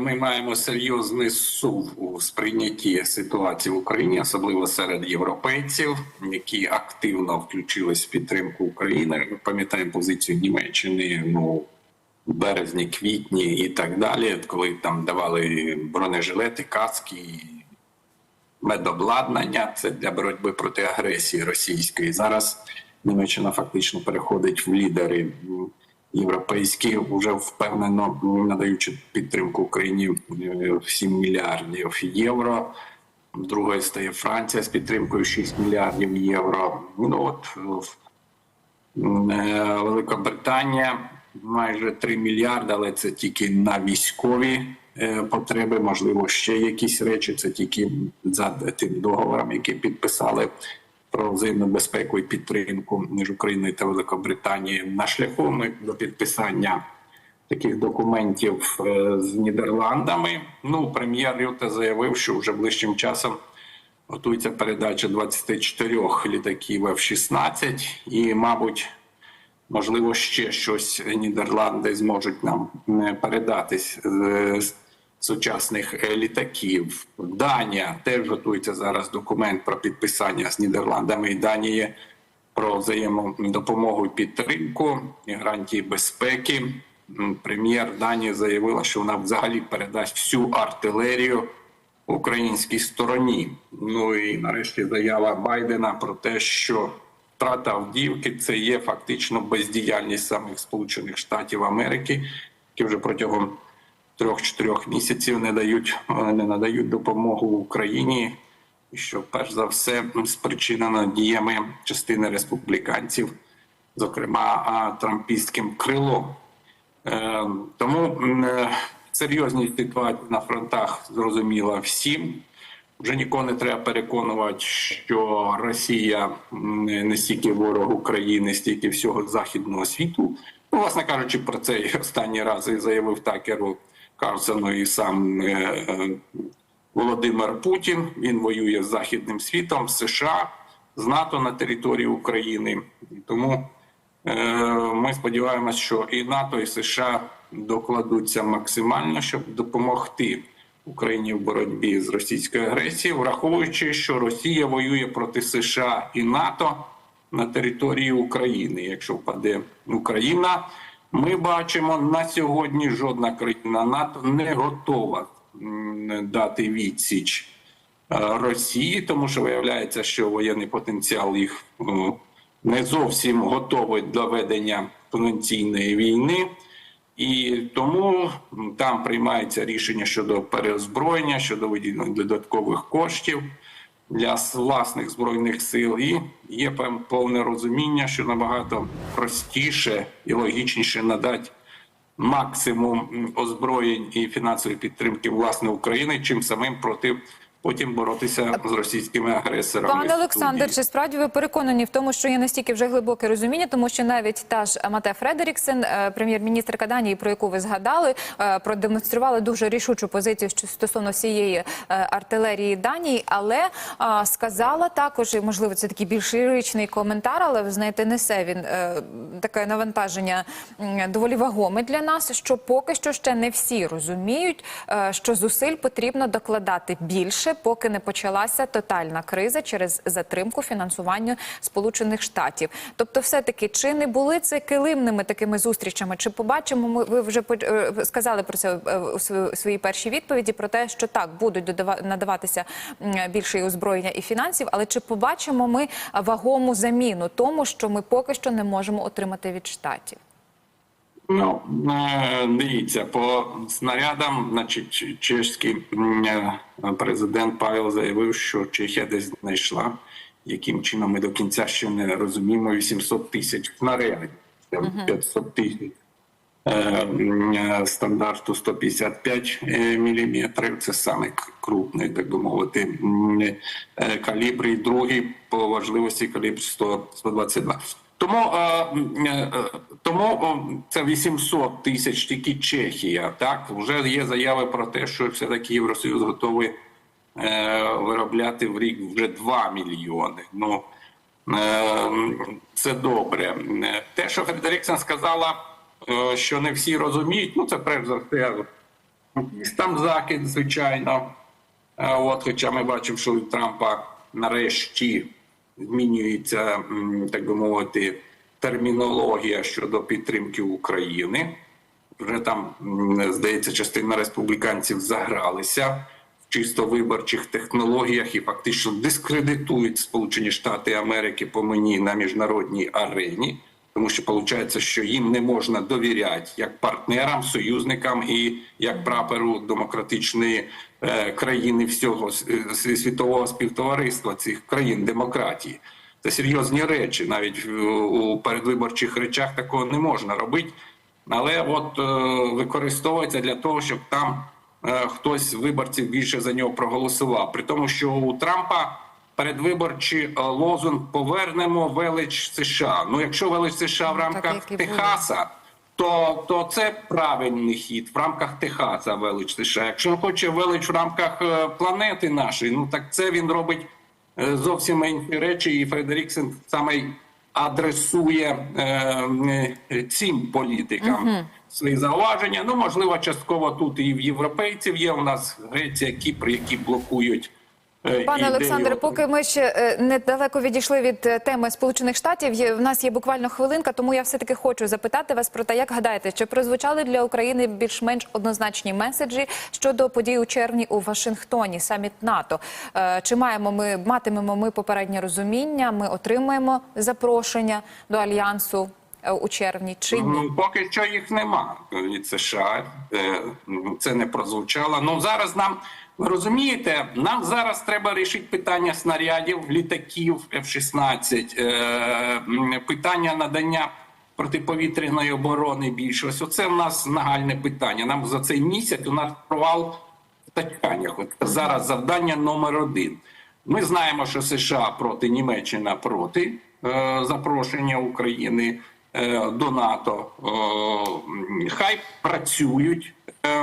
ми маємо серйозний сув у сприйнятті ситуації в Україні, особливо серед європейців, які активно включились в підтримку України. Ми пам'ятаємо позицію Німеччини. Ну березні, квітні і так далі, коли там давали бронежилети, каски, медобладнання. Це для боротьби проти агресії російської. Зараз Німеччина фактично переходить в лідери європейські, вже впевнено надаючи підтримку Україні е, 7 мільярдів євро. Другою стає Франція з підтримкою 6 мільярдів євро. Ну от в Е, Великобританія майже 3 мільярди, але це тільки на військові е, потреби. Можливо, ще якісь речі. Це тільки за тим договором, який підписали про взаємну безпеку і підтримку між Україною та Великобританією. На шляху до підписання таких документів е, з Нідерландами. Ну, прем'єр Рюте заявив, що вже ближчим часом готується передача 24 літаків F-16 і, мабуть, можливо, ще щось Нідерланди зможуть нам е, сучасних літаків. Данія теж готується зараз документ про підписання з Нідерландами і Данії про взаємну допомогу і підтримку і гарантії безпеки. Прем'єр Данії заявила, що вона взагалі передасть всю артилерію українській стороні. Ну і нарешті заява Байдена про те, що втрата Авдіївки це є фактично бездіяльність самих Сполучених Штатів Америки, які вже протягом трьох-чотирьох місяців не дають е, не надають допомогу Україні. Що перш за все спричинено діями частини республіканців, зокрема трампістським крилом. Е, Тому е, серйозність ситуації на фронтах зрозуміла всім. Вже нікого не треба переконувати, що Росія не стільки ворог України, стільки всього західного світу. Ну, власне кажучи, про це і останні рази заявив Такеру Карлсону і сам е, Володимир Путін. Він воює з західним світом, США, з НАТО на території України. Тому Е, Ми сподіваємося, що і НАТО, і США докладуться максимально, щоб допомогти Україні в боротьбі з російською агресією, враховуючи, що Росія воює проти США і НАТО на території України. Якщо впаде Україна, ми бачимо на сьогодні жодна країна НАТО не готова дати відсіч е, Росії, тому що виявляється, що воєнний потенціал їх не зовсім готовий до ведення потенційної війни, і тому там приймається рішення щодо переозброєння, щодо виділення додаткових коштів для власних збройних сил. І є повне розуміння, що набагато простіше і логічніше надати максимум озброєнь і фінансової підтримки власне України, чим самим проти потім боротися з російськими агресорами. Пане Олександр, чи справді ви переконані в тому, що є настільки вже глибоке розуміння, тому що навіть та ж Мате Фредеріксен, е, прем'єр-міністрка Данії, про яку ви згадали, е, продемонструвала дуже рішучу позицію стосовно всієї е, артилерії Данії, але сказала також, і можливо, це такий більш ліричний коментар, але ви знаєте, несе він таке навантаження доволі вагоме для нас, що поки що ще не всі розуміють, що зусиль потрібно докладати більше, поки не почалася тотальна криза через затримку фінансування Сполучених Штатів. Тобто, все таки, чи не були це килимними такими зустрічами? Чи побачимо? Ми ви вже е, сказали про це е, у своїй першій відповіді про те, що так будуть надаватися більше озброєння і фінансів, але чи побачимо ми вагому заміну тому, що ми поки що не можемо отримати від штатів? Ну, е, дивіться, по снарядам, значить, чешський е, президент Павел заявив, що Чехія десь знайшла, яким чином ми до кінця ще не розуміємо 800 тисяч снарядів, Це 500 тисяч е, стандарту 155 мм. Це саме крупний, так би мовити, калібр, і другий по важливості калібр 100, 122. Тому, е, е, тому це 800 тисяч тільки Чехія. Так вже є заяви про те, що все таки Євросоюз готовий е, виробляти в рік вже 2 мільйони. Ну це добре. Те, що Фредеріксен сказала, що не всі розуміють, ну це перш за все там закид, звичайно. От, хоча ми бачимо, що у Трампа нарешті змінюється, так би мовити, термінологія щодо підтримки України. Вже там, здається, частина республіканців загралися в чисто виборчих технологіях і фактично дискредитують Сполучені Штати Америки по мені на міжнародній арені. Тому що виходить, що їм не можна довіряти як партнерам, союзникам і як праперу демократичної країни всього е, світового співтовариства цих країн демократії. Це серйозні речі. Навіть у передвиборчих речах такого не можна робити. Але от е, використовується для того, щоб там е, хтось з виборців більше за нього проголосував. При тому, що у Трампа передвиборчий е, лозунг повернемо велич США. Ну, якщо велич США в рамках як і буде. Техаса, то, то це правильний хід в рамках Техаса велич США. Якщо він хоче велич в рамках е, планети нашої, ну так це він робить е, зовсім інші речі, і Фредеріксен саме адресує е, е, цим політикам свої зауваження. Ну, можливо, частково тут і в європейців є. У нас Греція, Кіпр, які блокують. Е, Пане. Олександре, поки ми ще е, недалеко відійшли від е, теми Сполучених Штатів, в нас є буквально хвилинка, тому я все таки хочу запитати вас про те, як гадаєте, чи прозвучали для України більш-менш однозначні меседжі щодо подій у червні у Вашингтоні, саміт НАТО? Чи маємо ми матимемо ми попереднє розуміння? Ми отримаємо запрошення до альянсу у червні? Чи ні? Ну, Поки що їх нема від США. Це не прозвучало. Ну зараз нам ви розумієте, нам зараз треба рішити питання снарядів, літаків F-16, е, питання надання протиповітряної оборони більше. Ось оце в нас нагальне питання. Нам за цей місяць у нас провал в тачканнях. Зараз завдання номер один. Ми знаємо, що США проти Німеччина проти е, запрошення України е, до НАТО. Хай працюють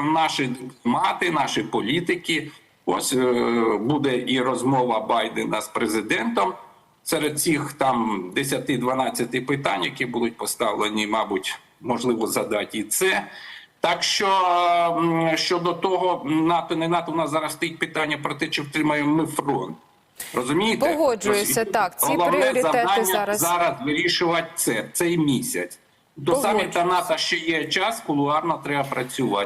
наші дипломати, наші політики. Ось е, буде і розмова Байдена з президентом. Серед цих там 10-12 питань, які будуть поставлені, мабуть, можливо, задати і це. Так що щодо того, НАТО не НАТО, у нас зараз стоїть питання про те, чи втримаємо ми фронт. Розумієте? Погоджуюся, так, ці головне пріоритети завдання зараз. зараз вирішувати це цей місяць. До саміта НАТО ще є час, кулуарно треба працювати.